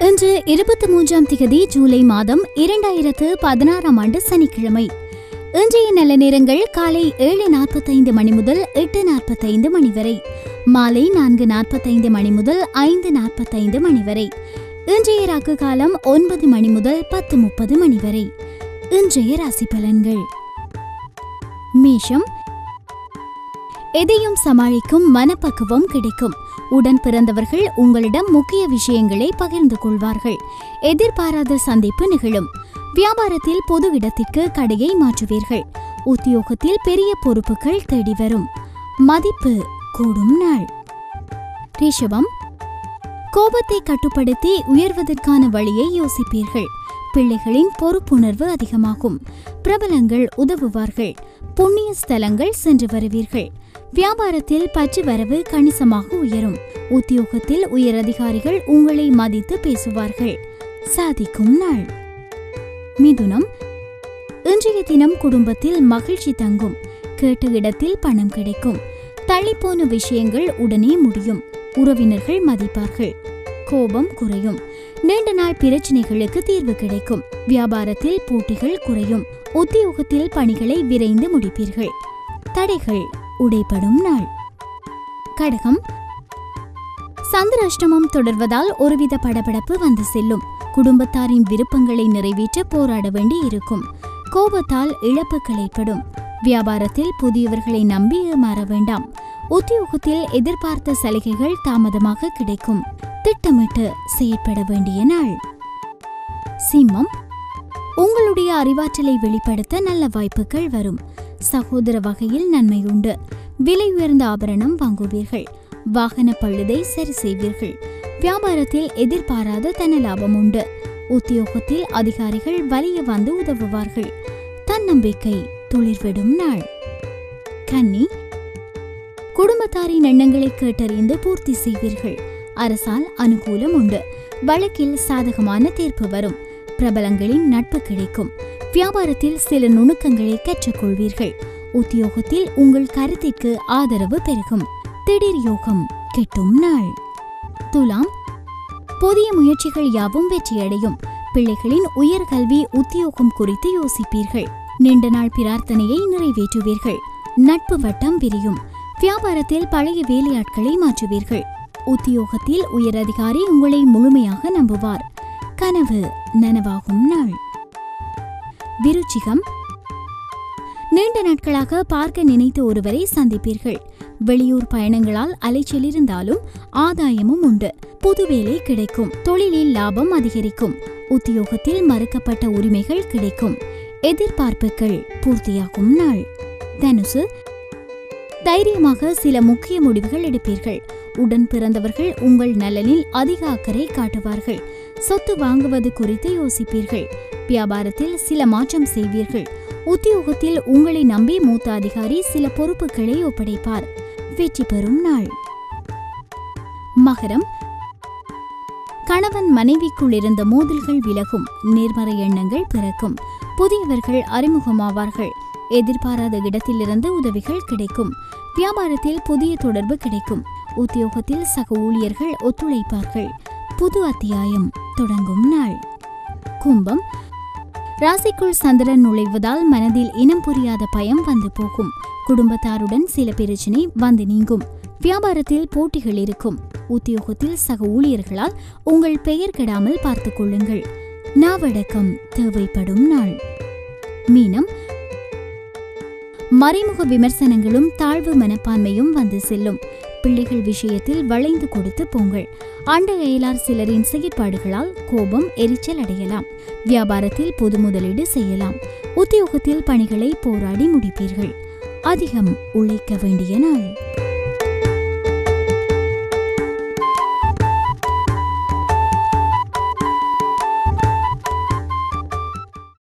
இன்று இருபத்தி மூன்றாம் திகதி ஜூலை மாதம் இரண்டாயிரத்து பதினாறாம் ஆண்டு சனிக்கிழமை. இன்றைய நல்ல நேரங்கள் காலை ஏழு நாற்பத்தைந்து மணி முதல் எட்டு நாற்பத்தைந்து மணி வரை. மாலை நான்கு நாற்பத்தைந்து மணி முதல் ஐந்து நாற்பத்தைந்து மணி வரை. இன்றைய ராக்கு காலம் ஒன்பது மணி முதல் பத்து முப்பது மணி வரை. இன்றைய ராசி பலன்கள். மேஷம் எதையும் சமாளிக்கும் மனப்பக்குவம் கிடைக்கும். உடன் பிறந்தவர்கள் உங்களிடம் முக்கிய விஷயங்களை பகிர்ந்து கொள்வார்கள். எதிர்பாராத சந்திப்பு நிகழும். வியாபாரத்தில் பொது இடத்திற்கு கடையை மாற்றுவீர்கள். உத்தியோகத்தில் பெரிய பொறுப்புகள் தேடி வரும். மதிப்பு கூடும் நாள். ரிஷபம் கோபத்தை கட்டுப்படுத்தி உயர்வதற்கான வழியை யோசிப்பீர்கள். பிள்ளைகளின் பொறுப்புணர்வு அதிகமாகும். பிரபலங்கள் உதவுவார்கள். புண்ணிய ஸ்தலங்கள் சென்று வருவீர்கள். வியாபாரத்தில் பற்று வரவு கணிசமாக உயரும். உத்தியோகத்தில் உயரதிகாரிகள் உங்களை மதித்து பேசுவார்கள். சாதிக்கும் நாள். மிதுனம். இன்றைய தினம் குடும்பத்தில் மகிழ்ச்சி தங்கும். கேட்ட இடத்தில் பணம் கிடைக்கும். தள்ளிப்போன விஷயங்கள் உடனே முடியும். உறவினர்கள் மதிப்பார்கள். கோபம் குறையும். நீண்ட நாள் பிரச்சனைகளுக்கு தீர்வு கிடைக்கும். வியாபாரத்தில் போட்டிகள் குறையும். உத்தியோகத்தில் பணிகளை விரைந்து முடிப்பீர்கள். தடைகள் உடைப்படும் நாள். கடகம். சந்திராஷ்டமம் தொடர்வதால் ஒருவித படபடப்பு வந்து செல்லும். குடும்பத்தாரின் விருப்பங்களை நிறைவேற்ற போராட வேண்டி இருக்கும் கோபத்தால் இழப்புகள் ஏற்படும் வியாபாரத்தில் புதியவர்களை நம்பி ஏமாற வேண்டாம். உத்தியோகத்தில் எதிர்பார்த்த சலுகைகள் தாமதமாக கிடைக்கும். திட்டமிட்டு செயற்பட வேண்டிய நாள். சிம்மம் உங்களுடைய அறிவாற்றலை வெளிப்படுத்த நல்ல வாய்ப்புகள் வரும். சகோதர வகையில் நன்மை உண்டு. விலை உயர்ந்த ஆபரணம் வாங்குவீர்கள். வாகன பழுதை சரி செய்வீர்கள். வியாபாரத்தில் எதிர்பாராத தன லாபம் உண்டு. உத்தியோகத்தில் அதிகாரிகள் வலிய வந்து உதவுவார்கள். தன்னம்பிக்கை துளிர்விடும் நாள். கன்னி குடும்பத்தாரின் எண்ணங்களை கேட்டறிந்து பூர்த்தி செய்வீர்கள். அரசால் அனுகூலம் உண்டு. வழக்கில் சாதகமான தீர்ப்பு வரும். பிரபலங்களின் நட்பு கிடைக்கும். வியாபாரத்தில் சில நுணுக்கங்களை கற்றுக்கொள்வீர்கள். உத்தியோகத்தில் உங்கள் கருத்திற்கு ஆதரவு பெருகும். திடீர் யோகம் கெட்டும் நாள். துலாம் புதிய முயற்சிகள் யாவும் வெற்றியடையும். பிள்ளைகளின் உயர்கல்வி உத்தியோகம் குறித்து யோசிப்பீர்கள். நீண்ட நாள் பிரார்த்தனையை நிறைவேற்றுவீர்கள். நட்பு வட்டம் விரியும். வியாபாரத்தில் பழைய வேலையாட்களை மாற்றுவீர்கள். உத்தியோகத்தில் உயரதிகாரி உங்களை முழுமையாக நம்புவார். கனவு நனவாகும் நாள். விருச்சிகம். நீண்ட நாட்களாக பார்க்க நினைத்த ஒருவரை சந்திப்பீர்கள். வெளியூர் பயணங்களால் அலைச்சல் இருந்தாலும் ஆதாயமும் உண்டு. புது வேலை கிடைக்கும். தொழிலில் லாபம் அதிகரிக்கும். உத்தியோகத்தில் மறுக்கப்பட்ட உரிமைகள் கிடைக்கும். எதிர்பார்ப்புகள் பூர்த்தியாகும் நாள். தனுசு. தைரியமாக சில முக்கிய முடிவுகள் எடுப்பீர்கள். உடன் பிறந்தவர்கள் உங்கள் நலனில் அதிக அக்கறை காட்டுவார்கள். சொத்து வாங்குவது குறித்து யோசிப்பீர்கள். வியாபாரத்தில் சில மாற்றம் செய்வீர்கள். உத்தியோகத்தில் உங்களை நம்பி மூத்த அதிகாரி சில பொறுப்புகளை ஒப்படைப்பார். வெற்றி பெறும் நாள். மகரம். கணவன் மனைவிக்குள் இருந்த மோதல்கள் விலகும். நேர்மறை எண்ணங்கள் பிறக்கும். புதியவர்கள் அறிமுகமாவார்கள். எதிர்பாராத இடத்திலிருந்து உதவிகள் கிடைக்கும். வியாபாரத்தில் புதிய தொடர்பு கிடைக்கும். உத்தியோகத்தில் சக ஊழியர்கள் ஒத்துழைப்பார்கள். புது அத்தியாயம் தொடங்கும் நாள். கும்பம். ராசிக்குள் சந்திரன் நுழைவதால் மனதில் இனம் புரியாத பயம் வந்து போகும். குடும்பத்தாருடன் சில பிரச்சினை வந்து நீங்கும். வியாபாரத்தில் போட்டிகள் இருக்கும். உத்தியோகத்தில் சக ஊழியர்களால் உங்கள் பெயர் கெடாமல் பார்த்துக் கொள்ளுங்கள். நாவடக்கம் தேவைப்படும் நாள். மீனம். மறைமுக விமர்சனங்களும் தாழ்வு மனப்பான்மையும் வந்து செல்லும். பிள்ளைகள் விஷயத்தில் வளைந்து கொடுத்து போங்கள். அண்ட அயலார் சிலரின் செயற்பாடுகளால் கோபம் எரிச்சல் அடையலாம். வியாபாரத்தில் பொது முதலீடு செய்யலாம். உத்தியோகத்தில் பணிகளை போராடி முடிப்பீர்கள். அதிகம் உழைக்க வேண்டிய நாள்.